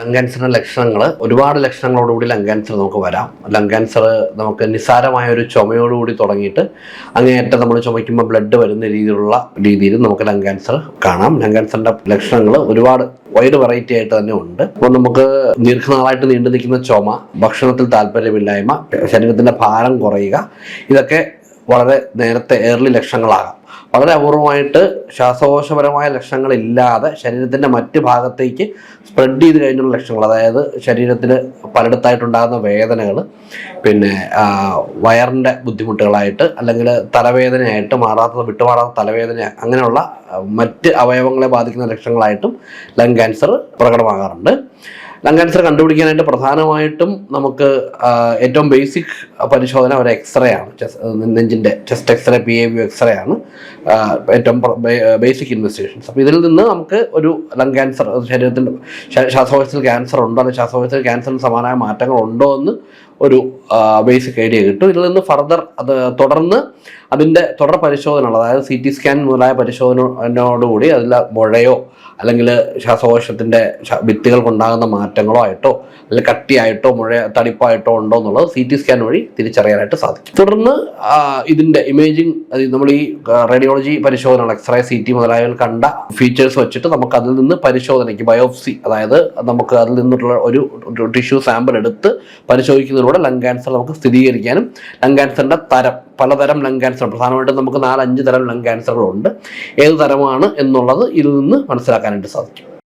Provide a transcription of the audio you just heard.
Lung ക്യാൻസറിന്റെ ലക്ഷണങ്ങൾ ഒരുപാട് ലക്ഷണങ്ങളോടുകൂടി ലങ് ക്യാൻസർ നമുക്ക് വരാം. ലങ് ക്യാൻസർ നമുക്ക് നിസ്സാരമായ ഒരു ചുമയോടുകൂടി തുടങ്ങിയിട്ട് അങ്ങേയറ്റം നമ്മൾ ചുമയ്ക്കുമ്പോൾ ബ്ലഡ് വരുന്ന രീതിയിലുള്ള രീതിയിൽ നമുക്ക് ലങ് ക്യാൻസർ കാണാം. ലങ് ക്യാൻസറിന്റെ ലക്ഷണങ്ങൾ ഒരുപാട് വൈഡ് വെറൈറ്റി ആയിട്ട് തന്നെ ഉണ്ട്. അപ്പോൾ നമുക്ക് ദീർഘനാളായിട്ട് നീണ്ടു നിൽക്കുന്ന ചുമ ഭക്ഷണത്തിൽ താല്പര്യമില്ലായ്മ ശരീരത്തിന്റെ ഭാരം കുറയുക ഇതൊക്കെ വളരെ നേരത്തെ ഏർലി ലക്ഷണങ്ങളാകാം വളരെ അപൂർവമായിട്ട് ശ്വാസകോശപരമായ ലക്ഷണങ്ങളില്ലാതെ ശരീരത്തിന്റെ മറ്റ് ഭാഗത്തേക്ക് സ്പ്രെഡ് ചെയ്ത് കഴിഞ്ഞുള്ള ലക്ഷണങ്ങൾ അതായത് ശരീരത്തിൽ പലയിടത്തായിട്ടുണ്ടാകുന്ന വേദനകൾ പിന്നെ വയറിന്റെ ബുദ്ധിമുട്ടുകളായിട്ട് അല്ലെങ്കിൽ തലവേദനയായിട്ട് മാറാത്ത വിട്ടുമാറാത്ത തലവേദന അങ്ങനെയുള്ള മറ്റ് അവയവങ്ങളെ ബാധിക്കുന്ന ലക്ഷണങ്ങളായിട്ടും ലങ് ക്യാൻസർ പ്രകടമാകാറുണ്ട്. ലങ് ക്യാൻസർ കണ്ടുപിടിക്കാനായിട്ട് പ്രധാനമായിട്ടും നമുക്ക് ഏറ്റവും ബേസിക് പരിശോധന ഒരു എക്സ്റേ ആണ്. Chess- നെഞ്ചിന്റെ chest x-ray P A V x-ray ആണ് ഏറ്റവും ബേസിക് ഇൻവെസ്റ്റിഗേഷൻസ് അപ്പോൾ ഇതിൽ നിന്ന് നമുക്ക് ഒരു ലങ് ക്യാൻസർ ശരീരത്തിന്റെ ശ്വാസകോശത്തിൽ ക്യാൻസർ ഉണ്ടോ? അല്ലെങ്കിൽ ശ്വാസകോശത്തിൽ ക്യാൻസറിന് സമാനമായ മാറ്റങ്ങൾ ഉണ്ടോ എന്ന് ഒരു ബേസിക് ഐഡിയ കിട്ടും. ഇതിൽ നിന്ന് ഫർദർ അത് തുടർന്ന് അതിന്റെ തുടർ പരിശോധനകൾ അതായത് സി ടി സ്കാൻ മുതലായ പരിശോധനയോടുകൂടി അതിൽ മുഴയോ അല്ലെങ്കിൽ ശ്വാസകോശത്തിന്റെ ഭിത്തികൾ ഭിത്തികൾക്കുണ്ടാകുന്ന മാറ്റങ്ങളോ ആയിട്ടോ അല്ലെങ്കിൽ കട്ടിയായിട്ടോ മുഴ തടിപ്പായിട്ടോ ഉണ്ടോ എന്നുള്ളത് സി ടി സ്കാൻ വഴി തിരിച്ചറിയാനായിട്ട് സാധിക്കും. തുടർന്ന് ഇതിന്റെ ഇമേജിങ് നമ്മൾ ഈ റേഡിയോളജി പരിശോധനകൾ എക്സ്റേ സി ടി മുതലായവ കണ്ട ഫീച്ചേഴ്സ് വെച്ചിട്ട് നമുക്ക് അതിൽ നിന്ന് പരിശോധനയ്ക്ക് ബയോപ്സി അതായത് നമുക്ക് അതിൽ നിന്നുള്ള ഒരു ടിഷ്യൂ സാമ്പിൾ എടുത്ത് പരിശോധിക്കുന്നതിലൂടെ ലങ് ക്യാൻസർ നമുക്ക് സ്ഥിരീകരിക്കാനും ലങ് ക്യാൻസറിന്റെ തരം പലതരം ലങ് ക്യാൻസർ പ്രധാനമായിട്ടും നമുക്ക് നാലഞ്ച് തരം ലങ് ക്യാൻസറുകളുണ്ട് ഏത് തരമാണ് എന്നുള്ളത് ഇതിൽ നിന്ന് മനസ്സിലാക്കാനായിട്ട് സാധിക്കും.